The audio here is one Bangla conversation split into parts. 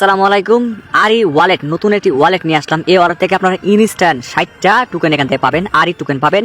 সালামু আলাইকুম। আরি ওয়ালেট, নতুন একটি ওয়ালেট নিয়ে আসলাম। এই ওয়ালেট থেকে আপনারা ইনস্ট্যান্ট ষাটটা টোকেন এখান থেকে পাবেন, আরি টোকেন পাবেন।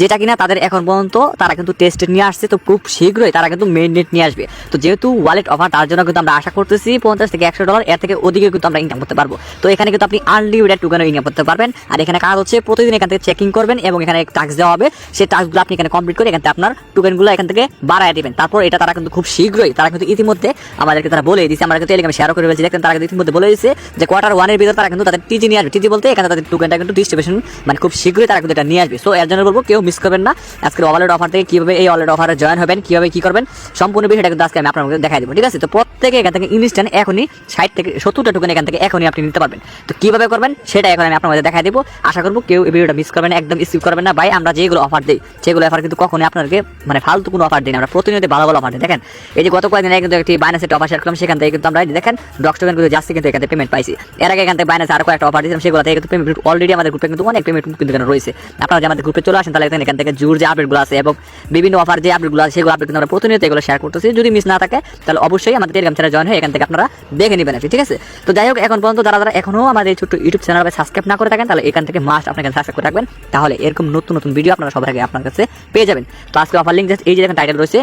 যেটা কিনা তাদের এখন পর্যন্ত তারা কিন্তু টেস্টে নিয়ে আসছে, তো খুব শীঘ্রই তারা কিন্তু মেইন নেট নিয়ে আসবে। তো যেহেতু ওয়ালেট অফার তার জন্য কিন্তু আমরা আশা করতেছি পঞ্চাশ থেকে একশো ডলার এর থেকে অধিকে কিন্তু আমরা ইনকাম করতে পারব। তো এখানে কিন্তু আপনি আনলিমিটেড টোকেনও ইনকাম করতে পারবেন। আর এখানে কাজ হচ্ছে, প্রতিদিন এখান থেকে চেকিং করবেন এবং এখানে টাস্ক দেওয়া হবে। সেই টাস্কগুলো আপনি এখানে কমপ্লিট করে এখান থেকে আপনার টোকেনগুলো এখান থেকে বাড়ায় দিবেন। তারপর এটা তারা কিন্তু খুব শীঘ্রই, তারা কিন্তু ইতিমধ্যে আমাদেরকে তারা বলে দিয়েছে। আমরা কিন্তু টেলিগ্রামে শেয়ার করে ফেলছি। দেখেন তারা কিন্তু ইতিমধ্যে বলে দিয়েছে যে কোয়ার্টার ওয়ানের ভিতরে তারা কিন্তু তাদের টিজি নিয়ে আসবে। টিজি বলতে এখানে তাদের টোকেনটা কিন্তু ডিস্ট্রিবিউশন মানে খুব শীঘ্রই তারা কিন্তু এটা নিয়ে আসবে। সো এর জন্য বলব, কেউ মিস করবেন না। আজকের ওয়ালেট অফার থেকে কীভাবে এই ওয়ালেট অফারে জয়েন হবেন, কীভাবে কি করবেন, সম্পূর্ণ বিষয়টা কিন্তু আজকে আমি আপনাদের দেখাই দেবো, ঠিক আছে? তো প্রত্যেকে এখান থেকে ইনস্ট্যান্ট এখনই ষাট থেকে সত্তরটা টোকেন এখান থেকে এখনই আপনি নিতে পারবেন। তো কীভাবে করবেন, সেটা এখন আমি আপনাদের দেখাই দেবো। আশা করব কেউ এই ভিডিওটা মিস করবেন একদম স্কিপ করবেন না। ভাই, আমরা যেগুলো অফার দিই, সেগুলো অফার কিন্তু কখনোই আপনাদেরকে মানে ফালতু কোনো অফার দিই না। আমরা প্রতিনিয়ত ভালো ভালো অফার দিই। দেখেন, এই যে গত কয়েকদিন কিন্তু একটি বাইনাসের অফার শেয়ার করলাম সেখান থেকে কিন্তু আমরা দেখেন ডক্স টোকেন কিন্তু যাচ্ছে কিন্তু এখান থেকে পেমেন্ট পাইছি। এর আগে এখান থেকে বাইনাসে আরও কয়েকটা অফার দিয়েছিলাম সেগুলো থেকে কিন্তু পেমেন্ট অলরেডি আমাদের গ্রুপে কিন্তু অনেক পেমেন্ট কিন্তু এখানে রয়েছে। আপনারা যে আমাদের গ্রুপে চলে আসেন, তাহলে এখানে থেকে জুর যে আপডেটগুলো আছে এবং বিভিন্ন অফার যে আপডেটগুলো আছে, সেগুলো আপডেট কিন্তু আমরা প্রতিনিয়ত এগুলো শেয়ার করতেছি। যদি মিস না থাকে, তাহলে অবশ্যই আমাদের টেলিগ্রাম চ্যানেল জয়েন হয়ে এখান থেকে আপনারা দেখে নেবেন ঠিক আছে? তো যাই হোক, এখন পর্যন্ত যারা যারা এখনও আমাদের এই ছোট্ট ইউটিউব চ্যানেল সাবস্ক্রাইব না করে থাকেন, তাহলে এখান থেকে মাস্ট আপনাকে সাবস্ক্রাইব করে রাখবেন। তাহলে এরকম নতুন নতুন ভিডিও আপনারা সবার আগে আপনার কাছে পেয়ে যাবেন। তো আজকে অফার লিঙ্ক এই যে টাইটেল রয়েছে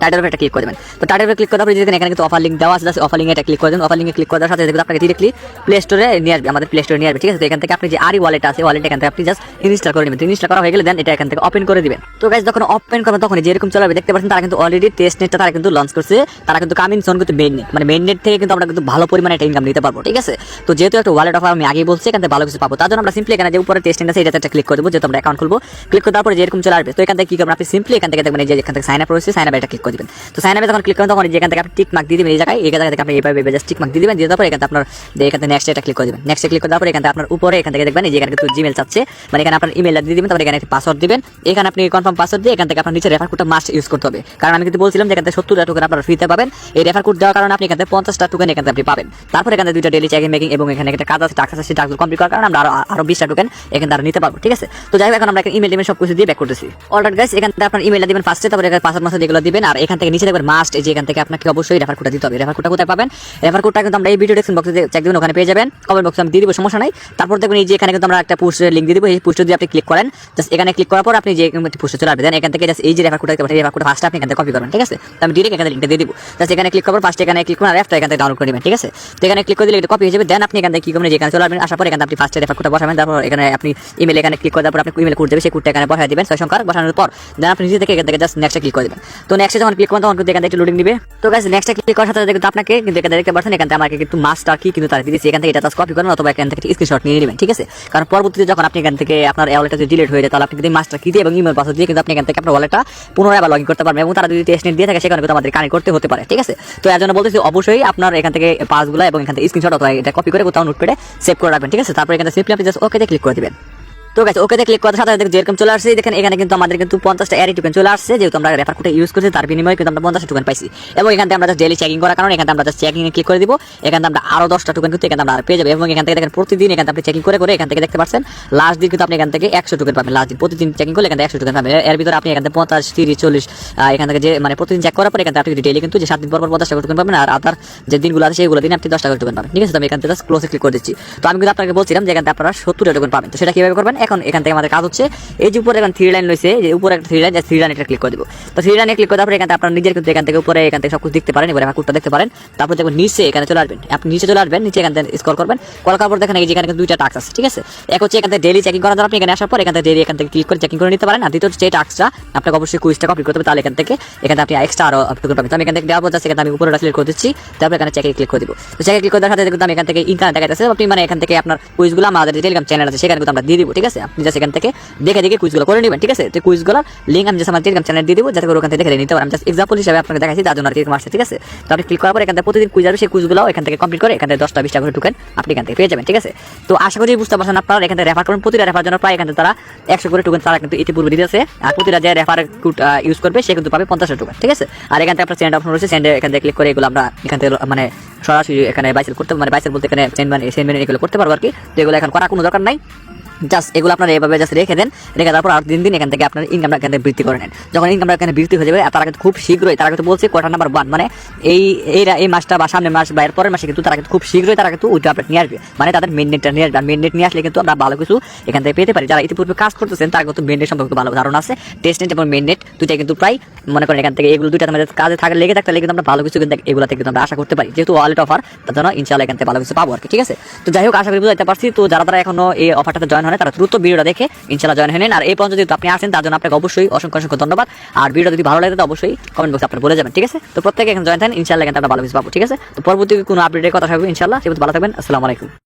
টাইটেল একটা ক্লিক করে দেবেন। তো টাইটেল ক্লিক করার পরে যদি এখানে কিন্তু অফার লিঙ্ক দেওয়া আছে অফার লিঙ্কে এটা ক্লিক করে দেন অফার লিঙ্কে ক্লিক করার সাথে সাথে আপনাকে ডিরেক্টলি প্লে স্টোরে নিয়ে আসবে, আমাদের প্লে স্টোরে নিয়ে আসবে, ঠিক আছে? তো এখান থেকে আপনি যে আরি ওয়ালেট আছে ওয়ালেট এখান থেকে আপনি জাস্ট ইনস্টল করে নেবেন। ইনস্টল করা হয়ে গেলে দেন এটা এখান থেকে ওপেন করে দিবেন। তো গাইজ যখন ওপেন করবেন তখন যেরকম চলাবে দেখতে পাচ্ছেন তারা কিন্তু অলরেডি টেস্ট নেটটা তারা কিন্তু লঞ্চ করছে। তারা কিন্তু কামিং সোন কিন্তু মেইন নেট মানে মেইন নেট থেকে কিন্তু আমরা কিন্তু ভালো পরিমাণে একটা ইনকাম নিতে পারব, ঠিক আছে? তো যেহেতু একটা ওয়ালেট অফার আমি আগেই বলছি, এখান থেকে ভালো কিছু পাবো। তার জন্য আমরা সিম্পলি এখানে যে উপরে টেস্ট নেট আছে এটা একটা ক্লিক করে দেবো, যেহেতু আমরা অ্যাকাউন্ট খুলবো। ক্লিক করার পরে যেরকম চলে আসবে, তো এখান থেকে কি করবেন? আপনি সিম্পলি এখান থেকে দেখবেন যে এখান থেকে সাইন আপ রয়েছে সাইন আপ এটা ক্লিক করে দিবেন তো সাইন আপে যখন ক্লিক করেন তখন এখান থেকে আপনি টিক মার্ক দিয়ে দিবেন এই জায়গায় এই জায়গা থেকে আপনি এইভাবে জাস্ট টিক মার্ক দিয়ে দিবেন দিয়ে তারপরে এখান আপনার এখান থেকে নেক্সট এটা ক্লিক করে দিবেন নেক্সট ক্লিক করে তারপরে এখান আপনার উপরে এখান থেকে দেখবেন এই কিন্তু জিমেল চাচ্ছে মানে এখানে আপনার ইমেল দিয়ে দিবেন তারপরে এখানে একটা পাসওয়ার্ড দিবেন এখানে আপনি কনফার্ম পাসওয়ার্ড দিয়ে এখান থেকে আপনার রেফার কোডটা মাস্ট ইউজ করতে হবে কারণ আমি কিন্তু বলছিলাম যে এখান থেকে সত্তরটা টোকেন আপনারা ফ্রিতে পাবেন এই রেফার কোড দেওয়ার কারণে আপনি এখান থেকে পঞ্চাশটা টোকেন এখান থেকে আপনি পাবেন তারপর এখান থেকে ডেলি চেকিং মেকিং এবং এখানে একটা কাজ আছে টাকা আছে সেই কমপ্লিট করার কারণে আমরা আরও আরও বিশটা টোকেন এখান থেকে নিতে পারব ঠিক আছে তো যাই হোক এখন আমরা ইমেল টিমেল সব কিছু দিয়ে ব্যাক করতেছি অর্ডার গাইস এখান থেকে আপনার ইমেলটা দিবেন ফার্স্টে তারপরে পাসওয়ার্ড মাসে যেগুলো দিবেন আর এখান থেকে নিচে দেখবেন মাস্ট এই যে এখান থেকে আপনাকে অবশ্যই রেফার কোডটা দিতে হবে। রেফার কোডটা কোথায় পাবেন? রেফার কোডটা কিন্তু আমরা এই ভিডিও ডেসক্রিপশন বক্সে চেক দিবেন, ওখানে পেয়ে যাবেন। কমেন্ট বক্সে আমি দিয়ে দিব, সমস্যা নাই। তারপর দেখবেন এই যে এখানে কিন্তু আমরা একটা পোস্টের লিঙ্ক দিয়ে দিব, এই পোস্ট দিয়ে আপনি ক্লিক করেন জাস্ট এখানে ক্লিক করার পর আপনি যে পোস্টে চলে আসবেন। এখান থেকে জাস্ট এই যে রেফার কোডটা দেখতে রেফার কোড ফার্স্ট আপনি এখান থেকে কপি করবেন, ঠিক আছে? তো আমি ডিরেক্ট এখানে লিঙ্কটা দিয়ে দিব। জাস্ট এখানে ক্লিক করার ফার্স্ট এখানে ক্লিক করুন, আর এখান থেকে ডাউনলোড করে নেবেন, ঠিক আছে? তো এখানে ক্লিক করে দিলে এটা কপি হয়ে যাবে। দেন আপনি এখান থেকে কি করবেন যেখানে চলে আসবেন, আসার পর এখানে আপনি ফার্স্টে রেফার কোডটা বসাবেন। তারপর এখানে আপনি ইমেল এখানে ক্লিক করার পর আপনি ইমেল কোড দেবে, সেই কোডটা এখানে বসায় দিবেন, ছয় সংখ্যার, বসানোর পর। দেন আপনি নিজে থেকে এখান থেকে জাস্ট নেক্সটে ক্লিক করে দেবেন। তো নেক্সটে যখন ক্লিক করবেন তখন কিন্তু এখান থেকে লোডিং দিবে তো গাইস নেক্সটে ক্লিক করার সাথে কিন্তু আপনাকে কিন্তু এখানে দেখতে পাচ্ছেন এখান থেকে আমাকে কিন্তু মাস্টার কি কিন্তু তার দিয়েছে এখান থেকে এটা কপি করেন অথবা এখান থেকে স্ক্রিনশট নিয়ে নেবেন ঠিক আছে কারণ পরবর্তীতে যখন আপনি এখান থেকে আপনার ওয়ালেটটা যদি ডিলিট হয়ে যায় তাহলে আপনি কিন্তু মাস্টার কি দিয়ে এবং ইমেল পাসওয়ার্ড দিয়ে কিন্তু আপনি এখান থেকে আপনার ওয়ালেটটা পুনরায় আবার লগ ইন করতে পারবেন এবং তারা যদি টেস্ট নেট দিয়ে থাকে সেখানে কিন্তু আমাদের কানেক্ট করতে হতে পারে ঠিক আছে তো এর জন্য বলতেছি অবশ্যই আপনার এখান থেকে পাসগুলো এবং এখান থেকে স্ক্রিনশট অথবা এটা কপি করে কোথাও নোট পেটে সেভ করে রাখবেন ঠিক আছে তারপর এখানে সিম্পলি আপনি জাস্ট ওকেতে ক্লিক করে দিবেন তো গেছে ওকে ক্লিক করার সাথে যেরকম চলে আসছে দেখেন এখানে কিন্তু আমাদের কিন্তু পঞ্চাশটা এয়ারি টোকেন চলে আসছে যেহেতু আমরা রেফার কোডে ইউজ করছি তার বিনিময়ে কিন্তু আমরা পঞ্চাশটা টোকেন পাইছি এবং এখান থেকে আমরা ডেলি চেকিং করার কারণে এখান আমরা চেকিং এ ক্লিক করে দিব এখান আমরা আরও দশটা টোকেন কিন্তু এখান আমরা পেয়ে যাব এবং এখান থেকে দেখেন প্রতিদিন এখান আপনি চেকিং করে করে এখান থেকে দেখতে পাচ্ছেন লাস্ট দিন কিন্তু আপনি এখান থেকে একশো টোকেন পাবেন লাস্ট দিন প্রতিদিন চেকিং করলে এখান একশো টোকেন পাবেন এর ভিতরে আপনি এখান থেকে পঞ্চাশ তিরিশ চল্লিশ এখান থেকে যে মানে প্রতিদিন চেক করার পর এখান আপনি ডেলি কিন্তু যে সাত দিন পর পর পঞ্চাশ টাকা টোকেন পাবেন আর আদার যে দিনগুলো আছে সেগুলো দিন আপনি দশ টাকা টোকেন পাবেন ঠিক আছে তো আমি এখান থেকে ক্লোজে ক্লিক করে দিচ্ছি তো আমি কিন্তু আপনাকে বলছিলাম যে এখান থেকে আপনারা সত্তর টোকেন পাবেন তো সেটা কীভাবে করবেন এখন এখান থেকে আমাদের কাজ হচ্ছে এই যে উপরে এখন থ্রি লাইন রয়েছে যে উপরে একটা থ্রি লাইন যে থ্রি লাইন এটা ক্লিক করে দিব তো থ্রি লাইনে ক্লিক করার পরে এখান আপনার নিজের কিন্তু এখান থেকে উপরে এখান থেকে সব কিছু দেখতে পারেন এবার কোডটা দেখতে পারেন তারপর দেখুন নিচে এখানে চলে আসবেন আপনি নিচে চলে আসবেন নিচে এখান থেকে স্কল করবেন কল করার পর দেখেন এই যে এখানে কিন্তু দুইটা টাক্স আছে ঠিক আছে এক হচ্ছে এখান থেকে ডেলি চেকিং করার জন্য আপনি এখানে আসার পর এখান থেকে ডেলি এখান থেকে ক্লিক করে চেকিং করে নিতে পারেন আর দ্বিতীয় যে টাক্সটা আপনাকে অবশ্যই কুইজটা কমপ্লিট করতে হবে তাহলে এখান থেকে এখানে আপনি এক্সট্রা আরও টোকেন পাবেন তো আমি এখান থেকে পর just এখানে আমি উপরে সিলেক্ট করে দিচ্ছি তারপর এখানে চেকে ক্লিক করে দিব তো চেকে ক্লিক করার সাথে কিন্তু আমি এখান থেকে ইনকাম দেখাইতেছে আপনি মানে এখান থেকে আপনার কুইজগুলো আমাদের টেলিগ্রাম চ্যানেল আছে সেখানে কিন্তু আমরা দিয়ে দিব ঠিক আছে আপনি জাস্ট এখান থেকে দেখে দেখে কুইজগুলো করে নেবেন ঠিক আছে তো কুইজগুলোর লিঙ্ক আমি জাস্ট আমার টেলিগ্রাম চ্যানেল দিয়ে দিব যাতে করে ওখান থেকে দেখে নিতে পারেন জাস্ট এক্সাম্পল হিসাবে আপনাকে দেখাচ্ছি তার জন্য আর এরকম আসছে ঠিক আছে তো আপনি ক্লিক করার পর এখান থেকে প্রতিদিন কুইজ আসবে সেই কুইজগুলো এখান থেকে কমপ্লিট করে এখান থেকে দশটা বিশটা করে টোকেন আপনি এখান থেকে পেয়ে যাবেন ঠিক আছে তো আশা করি বুঝতে পারছেন আপনারা এখান থেকে রেফার করুন প্রতিটা রেফার জন্য প্রায় এখান থেকে তারা একশো করে টোকেন তারা কিন্তু ইতিপূর্বে দিতেছে আর প্রতিটা যে রেফার ইউজ করবে সে কিন্তু পাবে পঞ্চাশটা টোকেন ঠিক আছে আর এখান থেকে আপনার সেন্ড অপশন রয়েছে সেন্ডে এখান থেকে ক্লিক করে এগুলো আমরা এখান থেকে মানে সরাসরি এখানে বাইসেল করতে মানে বাইসেল বলতে এখানে সেন্ড মানে সেন্ড মানে এগুলো করতে পারব আর কি তো এগুলো এখন করার কোনো দরকার নাই জাস্ট এগুলো আপনারা এভাবে জাস্ট রেখে দেন, রেখে তারপর আর দিন দিন এখান থেকে আপনার ইনকামটা এখান থেকে বৃদ্ধি করে নেন। যখন ইনকামটা এখানে বৃদ্ধি হয়ে যাবে তারা কিন্তু খুব শীঘ্রই, তারা কিন্তু বলছে কোয়ার্টার নাম্বার ওয়ান মানে এই এই এই মাসটা বা সামনের মাস বা এর পরের মাসে কিন্তু তারা কিন্তু খুব শীঘ্রই তারা কিন্তু উইথড্র আপডেট নিয়ে আসবে। মানে তাদের মেন নেটটা নিয়ে আসবে মেন নেট নিয়ে আসলে কিন্তু আমরা ভালো কিছু এখান থেকে পেতে পারি। যারা ইতিপূর্বে কাজ করতেছেন, তার কিন্তু মেন নেট সম্পর্কে ভালো ধারণা আছে। টেস্ট নেট এবং মেন নেট দুইটা কিন্তু প্রায় মনে করেন এখান থেকে এগুলো দুইটা আমাদের কাজে থাকলে, লেগে থাকতে কিন্তু আমরা ভালো কিছু কিন্তু এগুলো থেকে কিন্তু আমরা আশা করতে পারি। যেহেতু ওয়ালেট অফার তার জন্য ইনশাল্লাহ এখান থেকে ভালো কিছু পাবো আর কি, ঠিক আছে? তো যাই হোক, আশা করি বুঝতে পারছি। তো যারা তারা এখনও এই অফারটাতে জয়েন হয় তারা দ্রুত ভিডিওটা দেখে ইনশাল্লাহ জয়েন হয়ে নেন। আর এই পর্যন্ত যদি আপনি আসেন তার জন্য আপনাকে অবশ্যই অসংখ্য অসংখ্য ধন্যবাদ। আর ভিডিও যদি ভালো লাগে তো অবশ্যই কমেন্ট বক্সে আপনি বলে যাবেন, ঠিক আছে? তো প্রত্যেকে এখানে জয়েন থাকেন ইনশাল্লাহ কিন্তু আমরা ভালো মিস পাবো, ঠিক আছে? তো পরবর্তী কোনো আপডেটের কথা থাকবে ইনশাল্লাহ সে ভালো থাকবেন, আসসালামু আলাইকুম।